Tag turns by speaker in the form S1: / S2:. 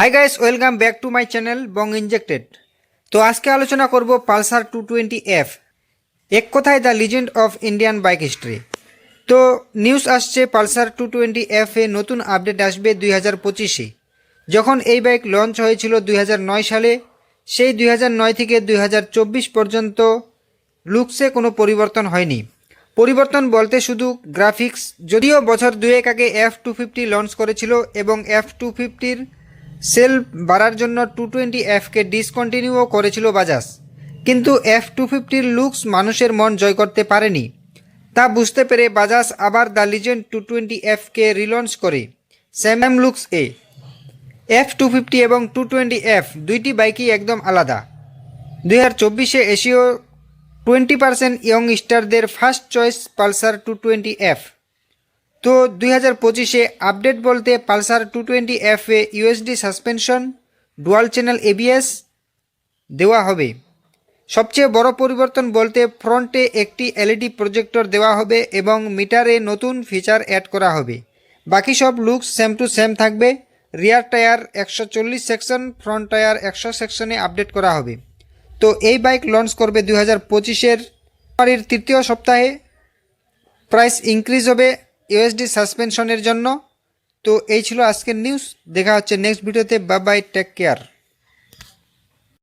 S1: Hi guys welcome back to my channel Bong injected তো আজকে আলোচনা করব পালসার টু টোয়েন্টি এফ এক কথায় the legend of Indian bike history. তো নিউজ আসছে পালসার টু টোয়েন্টি এফ নতুন আপডেট আসবে দুই হাজার পঁচিশে। যখন এই বাইক লঞ্চ হয়েছিল দুই হাজার নয় সালে, সেই দুই হাজার নয় থেকে দুই হাজার চব্বিশ পর্যন্ত লুকসে কোনো পরিবর্তন হয়নি। পরিবর্তন বলতে শুধু গ্রাফিক্স যদিও বছর দুয়েক আগে এফ টু ফিফটি লঞ্চ করেছিল এবং এফ টু ফিফটির সেল বাড়ার জন্য টু টোয়েন্টি এফকে ডিসকন্টিনিউও করেছিল বাজাজ। কিন্তু এফ টু ফিফটির লুকস মানুষের মন জয় করতে পারেনি। তা বুঝতে পেরে বাজাজ আবার দ্য লিজেন্ড টু টোয়েন্টি এফকে রিলঞ্চ করে স্যাম লুকস এ। এফ টু ফিফটি এবং টু টোয়েন্টি এফ দুইটি বাইকই একদম আলাদা। দুই হাজার চব্বিশে এশীয় twenty percent young স্টারদের first choice Pulsar two twenty F তো দুই হাজার পঁচিশে আপডেট বলতে পালসার টু টোয়েন্টি এফ এ USD suspension, dual channel ABS দেওয়া হবে। সবচেয়ে বড় পরিবর্তন বলতে ফ্রন্টে একটি এলইডি প্রজেক্টর দেওয়া হবে এবং মিটারে নতুন ফিচার অ্যাড করা হবে। বাকি সব লুকস সেম টু সেম থাকবে। রিয়ার টায়ার একশো চল্লিশ সেকশন, ফ্রন্ট টায়ার একশো সেকশনে আপডেট করা হবে। তো এই বাইক লঞ্চ করবে দুই হাজার পঁচিশের তৃতীয় সপ্তাহে। প্রাইস ইনক্রিজ হবে ইউএসডি সাসপেনশনের জন্য। তো এই ছিল আজকের নিউজ দেখা হচ্ছে নেক্সট ভিডিওতে বাই বাই টেক কেয়ার